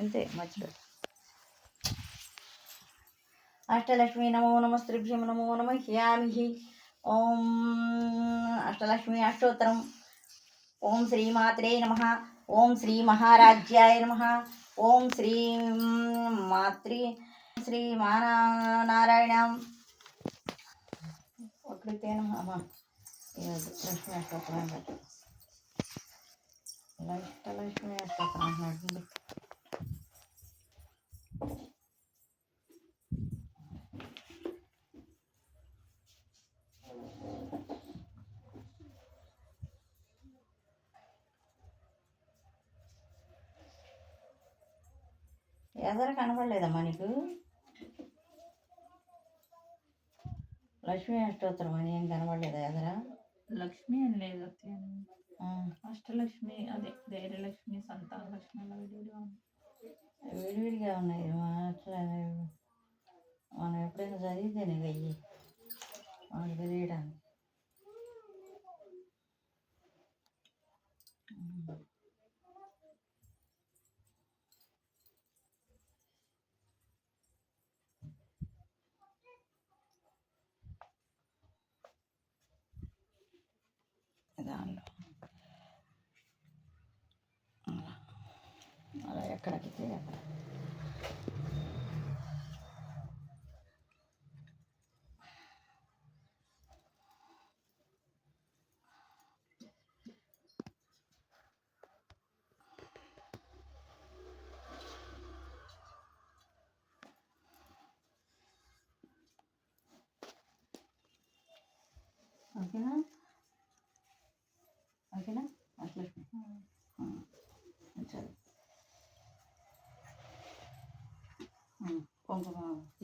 అంతే మర్చిపో అష్టలక్ష్మి నమో నమ నమస్త్రిభ్యం నమో నమ హ్యామి ఓం అష్టలక్ష్మి అష్టోత్తరం. ఓం శ్రీమాత్రే నమ. ఓం శ్రీ మహారాజ్యాయ నమ. ఓం శ్రీ మాతృ శ్రీ మానారాయణ ప్రకృతే నమ లక్ష్మీ అష్టోత్తరం ఎదర కనపడలేదమ్మా నీకు? లక్ష్మీ అష్టోత్తరం అని ఏం కనపడలేదా ఎదర లక్ష్మి అని లేదు అష్టలక్ష్మి అదే ధైర్యలక్ష్మి సంతాన లక్ష్మి అలా విడివిడిగా ఉంది. విడివిడిగా ఉన్నాయి. అట్లా మనం ఎప్పుడైనా చదివితేనే అయ్యి మనకు తెలియడానికి para que se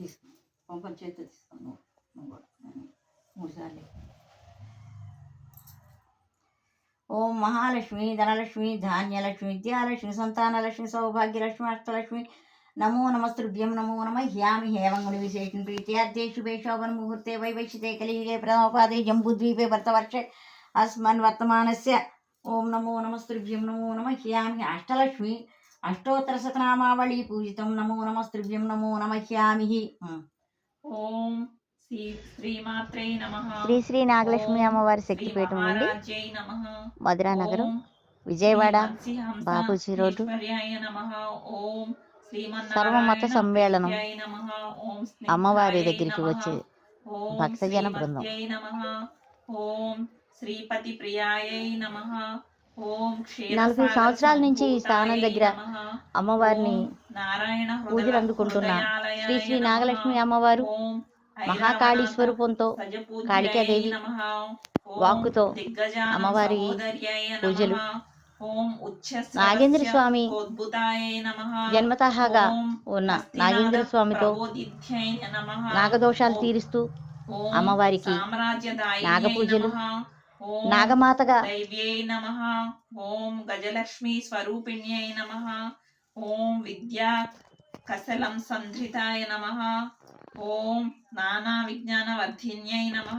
కుంకుమ తీసుకో కుంకుమ చేతితో తీసుకో నువ్వు నువ్వు కూడా నేను మూడు సార్లు ఓం మహాలక్ష్మి ధనలక్ష్మి ధాన్యలక్ష్మి విద్యాలక్ష్మి సంతానలక్ష్మి సౌభాగ్యలక్ష్మి అష్టలక్ష్మి నమో నమస్తృభ్యం నమో నమ హ్యామి హేవంగుడి విశేషం ప్రీత్యార్థే శుభే శోభన ముహూర్తే వైవైశితే కలియుగే ప్రథమోపాదే జంబుద్వీపే భర్తవర్షే అస్మన్ వర్తమానస్య ఓం నమో నమస్తృభ్యం నమో నమ హ్యామి అష్టలక్ష్మి అష్టోత్తర శతనామావళి పూజితం నమో నమస్తృభ్యం నమో నమ హ్యామి ఓం శ్రీ శ్రీమాత్రే నమః. శ్రీ శ్రీ నాగలక్ష్మి అమ్మవారి శక్తిపీఠం నుండి మహారాజ్యై నమః. మధురా నగరం ఓం విజయవాడ బాపూజీ రోడ్డు. ఈశ్వర్యాయ నమః. ఓం శ్రీమన్నారాయణ సర్వమత సమ్మేళనం అమ్మవారి దగ్గరికి. వచ్చే ఓం భక్తజన బృందం. శ్రీమత్యై నమః. ఓం శ్రీపతి ప్రియాయై నమః. నలభై సంవత్సరాల నుంచి ఈ స్థానం దగ్గర అమ్మవారిని నారాయణ పూజలు అందుకుంటున్న. శ్రీ శ్రీ నాగలక్ష్మి అమ్మవారు మహాకాళీ స్వరూపంతో కాళికాదేవి వాక్కుతో అమ్మవారి పూజలు. నాగేంద్ర స్వామి జన్మతహాగా ఉన్న నాగేంద్ర స్వామితో నాగదోషాలు తీరుస్తూ అమ్మవారికి నాగపూజలు, నాగమాతగా దైవ్యై నమ ఓం గజలక్ష్మి స్వరూపిణ్యై నమ ఓం విద్యా కసలం సంధృతాయ నమ ఓం నానా విజ్ఞాన వర్ధిన్యై నమ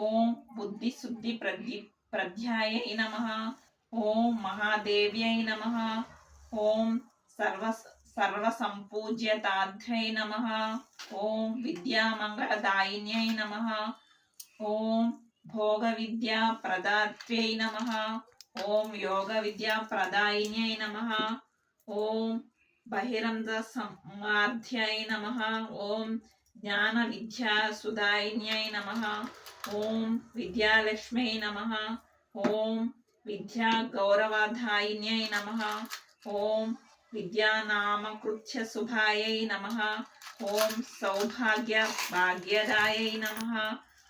ఓం బుద్ధి శుద్ధి ప్రద్యు ప్రధ్యాయై నమ ఓం మహాదేవ్యై నమ ఓం సర్వ సర్వ సంపూజ్యతాధ్రై నమ ఓం విద్యామంగళదాయిన్యై నమ ఓం भोगविद्याप्रदात्व्यै नमः। नम ओं नमः। विद्या बहिरन्तसंवार्ध्यै नमः। ॐ ज्ञानविद्यासुदायिन्यै नमः। ॐ विद्यालक्ष्म्यै नमः। नम ओं नमः। ॐ विद्यानामकृत्यशुभायै नमः। सौभाग्य सौभाग्यभाग्यदायै नमः।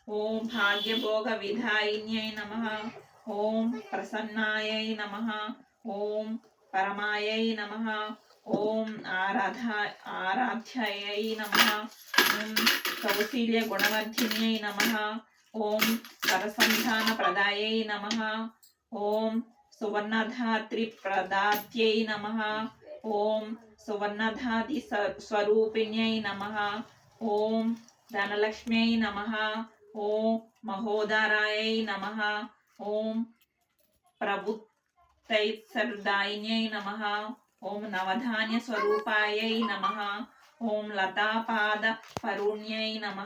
ओम भाग्य भोग विधाय नम। ओम प्रसन्नाय नम। ओम परमाय नम। ओम आराधा, आराध्याय नम। आराध्यायै नमः नम। ओम सरसंधान प्रदाय नम। ओम सुवर्णधात्रि सुवर्णधात्रिप्रदात्यै नम। ओम सुवर्णधाति स्वरूपिण्य नम। ओम धनलक्ष्म्य नम। ఓం సువర్ణధాత్రి ప్రదాత్యై నమ ఓం సువర్ణధాతి స- స్వరూపిణ్యై నమ ఓం ధనలక్ష్మ్యై నమ ఓం మహోదరాయై నమ ఓం ప్రభుత్తైత్సర్దాయిన్యై నమ ఓం నవధాన్య స్వరూపాయై నమ ఓం లతాపాద పరుణ్యై నమ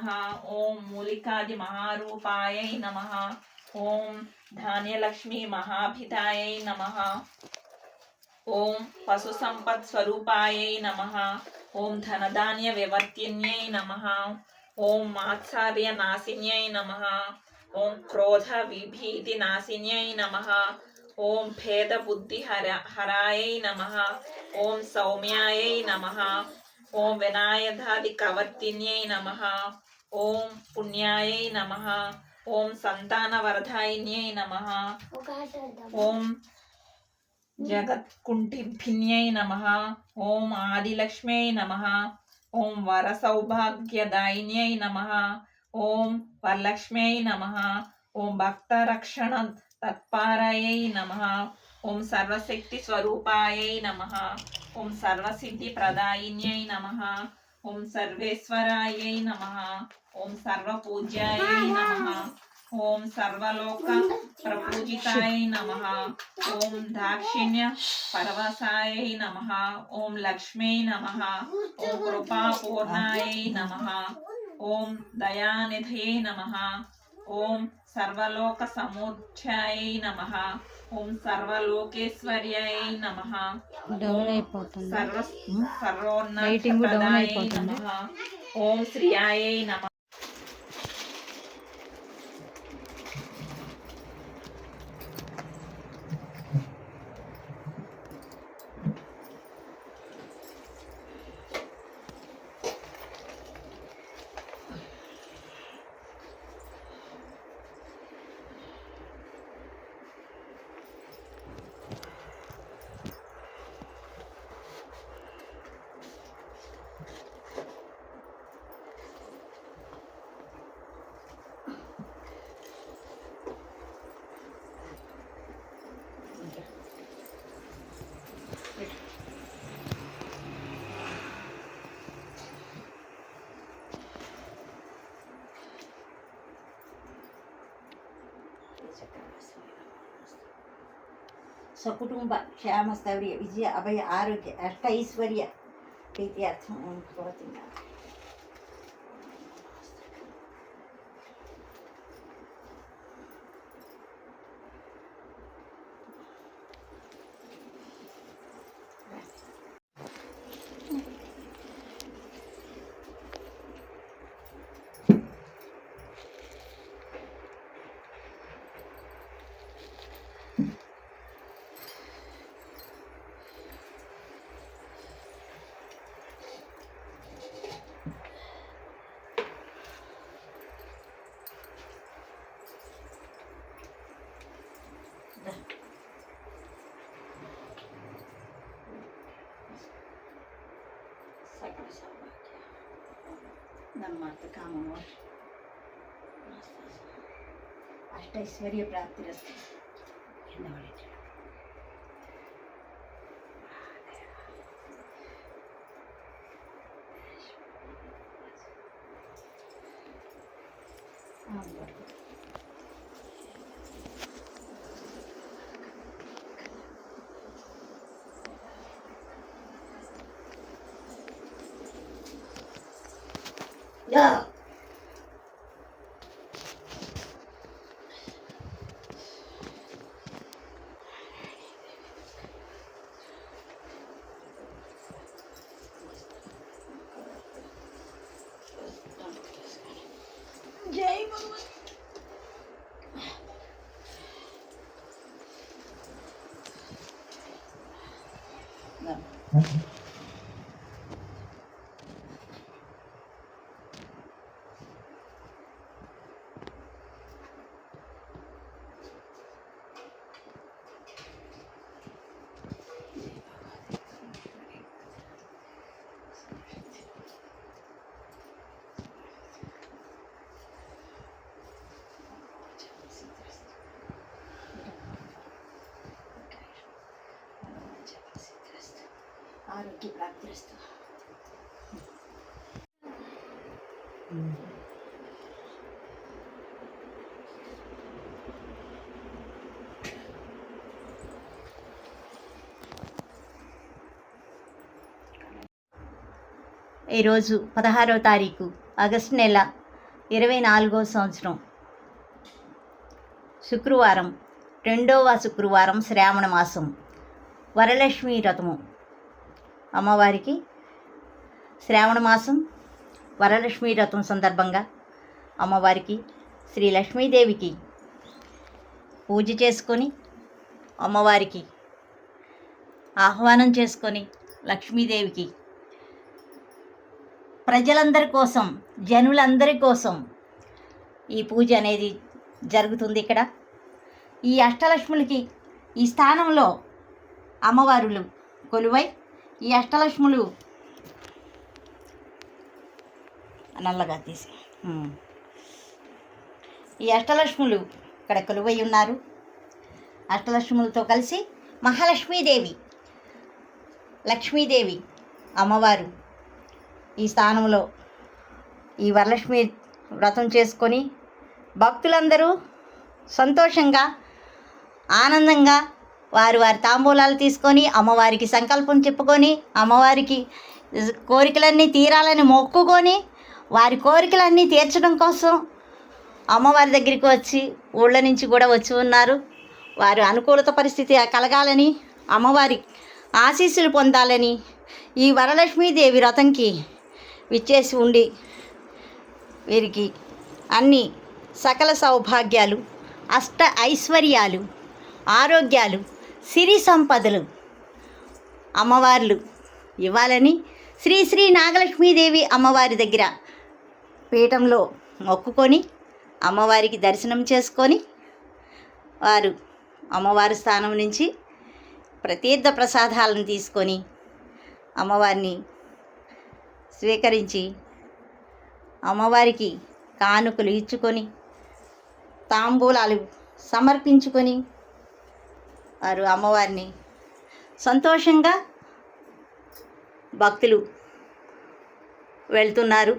ఓం మూలికాది మహారూపాయై నమ ఓం ధాన్యలక్ష్మి మహాభితాయై నమ ఓం పశు సంపత్ స్వరూపాయై నమ ఓం ధనధాన్య వివర్తిన్యై నమ ఓం మాత్సర్య నాశిన్యై నమ ఓం క్రోధ విభీతి నాశిన్యై నమ ఓం భేద బుద్ధి హర హరాయై నమ ఓం సౌమ్యాయై నమ ఓం వినాయధాది కవర్తిన్యై నమ ఓం పుణ్యాయై నమ ఓం సంతానవరదాయిన్యై నమ ఓం జగత్కుంఠిభిన్యై నమ ఓం ఆదిలక్ష్మ్యై నమ ఓం వరసౌభాగ్యదాయిన్యై నమ ఓం వరలక్ష్మ్యై నమ ఓం భక్తరక్షణ తత్పారాయై నమ ఓం సర్వశక్తి స్వరూపాయై నమ ఓం సర్వసిద్ధి ప్రదాయిన్యై నమ ఓం సర్వేశ్వరాయై నమ ఓం సర్వపూజ్యాయై నమ ఓం సర్వలోక ప్రపూజితాయ నమ ఓం దాక్షిణ్య పరవశాయ నమ ఓం లక్ష్మీ నమ ఓం కృపాపూర్ణాయ నమ ఓం దయానిధే నమ ఓం సర్వలోక సముచ్చాయ నమ ఓం సర్వలోకేశ్వర్యాయ నమ డౌన్ అయిపోతుంది సర్వ సర్వోన్నత Lighting down ప్రదాయై అయిపోతుంది. నమః. ఓం శ్రియాయై నమ ಸಕುಟುಂಬ ಕ್ಷೇಮ ಸ್ಥೈರ್ಯ ವಿಜಯ ಅಭಯ ಆರೋಗ್ಯ ಅಷ್ಟೈಶ್ವರ್ಯ ಪ್ರೀತಿಯಾರ್ಥಂ ಭವತಿ परमार्थ कामं अष्टैश्वर्यप्राप्तिरस्ति धन्यवादः No. No. ఆరోగ్య ప్రాప్తిరస్తు ఈరోజు పదహారవ తారీఖు ఆగస్టు నెల ఇరవై నాలుగో సంవత్సరం. శుక్రవారం రెండవ శుక్రవారం శ్రావణ మాసం. వరలక్ష్మి రథము. అమ్మవారికి శ్రావణ మాసం వరలక్ష్మీ రథం సందర్భంగా అమ్మవారికి శ్రీ లక్ష్మీదేవికి పూజ చేసుకొని అమ్మవారికి ఆహ్వానం చేసుకొని లక్ష్మీదేవికి ప్రజలందరి కోసం జనులందరి కోసం ఈ పూజ అనేది జరుగుతుంది ఇక్కడ. ఈ అష్టలక్ష్ములకి ఈ స్థానంలో అమ్మవారులు కొలువై ఈ అష్టలక్ష్ములు. నల్లగా తీసి. ఈ అష్టలక్ష్ములు ఇక్కడ కొలువై ఉన్నారు. అష్టలక్ష్ములతో కలిసి మహాలక్ష్మీదేవి లక్ష్మీదేవి అమ్మవారు ఈ స్థానంలో ఈ వరలక్ష్మి వ్రతం చేసుకొని భక్తులందరూ సంతోషంగా ఆనందంగా వారు వారి తాంబూలాలు తీసుకొని అమ్మవారికి సంకల్పం చెప్పుకొని అమ్మవారికి కోరికలన్నీ తీరాలని మొక్కుకొని వారి కోరికలన్నీ తీర్చడం కోసం అమ్మవారి దగ్గరికి వచ్చి ఊళ్ళ నుంచి కూడా వచ్చి ఉన్నారు. వారు అనుకూలత పరిస్థితి కలగాలని అమ్మవారి ఆశీస్సులు పొందాలని ఈ వరలక్ష్మీదేవి వ్రతంకి విచ్చేసి ఉండి వీరికి అన్ని సకల సౌభాగ్యాలు అష్ట ఐశ్వర్యాలు ఆరోగ్యాలు సిరి సంపదలు అమ్మవార్లు ఇవ్వాలని శ్రీ శ్రీ నాగలక్ష్మీదేవి అమ్మవారి దగ్గర పీఠంలో మొక్కుకొని అమ్మవారికి దర్శనం చేసుకొని వారు అమ్మవారి స్థానం నుంచి ప్రతీర్థ ప్రసాదాలను తీసుకొని అమ్మవారిని స్వీకరించి అమ్మవారికి కానుకలు ఇచ్చుకొని తాంబూలాలు సమర్పించుకొని వారు అమ్మవారిని సంతోషంగా భక్తులు వెళ్తున్నారు.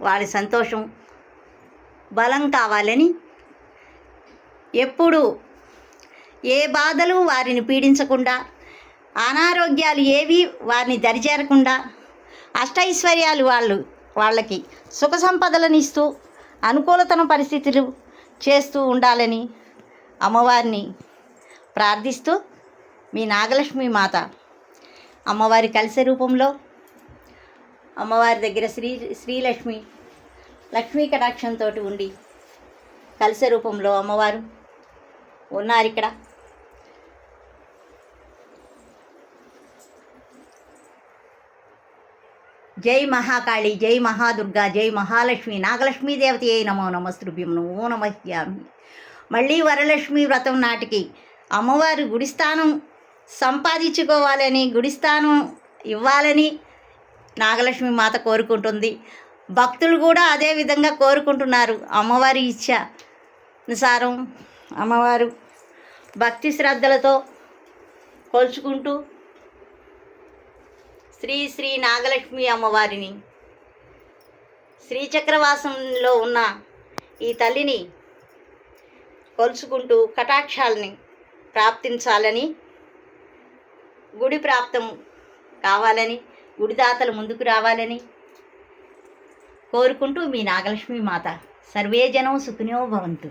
వారి సంతోషం బలం కావాలని ఎప్పుడు ఏ బాధలు వారిని పీడించకుండా అనారోగ్యాలు ఏవి వారిని దరిచేరకుండా అష్టైశ్వర్యాలు వాళ్ళు వాళ్ళకి సుఖ సంపదలను ఇస్తూ అనుకూలతన పరిస్థితులు చేస్తూ ఉండాలని అమ్మవారిని ప్రార్థిస్తూ మీ నాగలక్ష్మి మాత అమ్మవారి కలిసే రూపంలో అమ్మవారి దగ్గర శ్రీ శ్రీలక్ష్మి లక్ష్మీ కటాక్షంతో ఉండి కలిసే రూపంలో అమ్మవారు ఉన్నారు ఇక్కడ. జై మహాకాళి జై మహాదుర్గా జై మహాలక్ష్మి నాగలక్ష్మీ ఏ నమో నమస్తృభ్యం నమో నమస్యామి మళ్ళీ వరలక్ష్మి వ్రతం నాటికి అమ్మవారి గుడిస్థానం సంపాదించుకోవాలని గుడిస్థానం ఇవ్వాలని నాగలక్ష్మి మాత కోరుకుంటుంది. భక్తులు కూడా అదే విధంగా కోరుకుంటున్నారు. అమ్మవారి ఇచ్చ అనుసారం అమ్మవారు భక్తి శ్రద్ధలతో కొలుచుకుంటూ శ్రీ శ్రీ నాగలక్ష్మి అమ్మవారిని శ్రీచక్రవాసంలో ఉన్న ఈ తల్లిని కొలుచుకుంటూ కటాక్షాలని ప్రాప్తించాలని గుడి ప్రాప్తం కావాలని గుడిదాతలు ముందుకు రావాలని కోరుకుంటూ మీ నాగలక్ష్మి మాత సర్వేజనం సుఖినో భవంతు.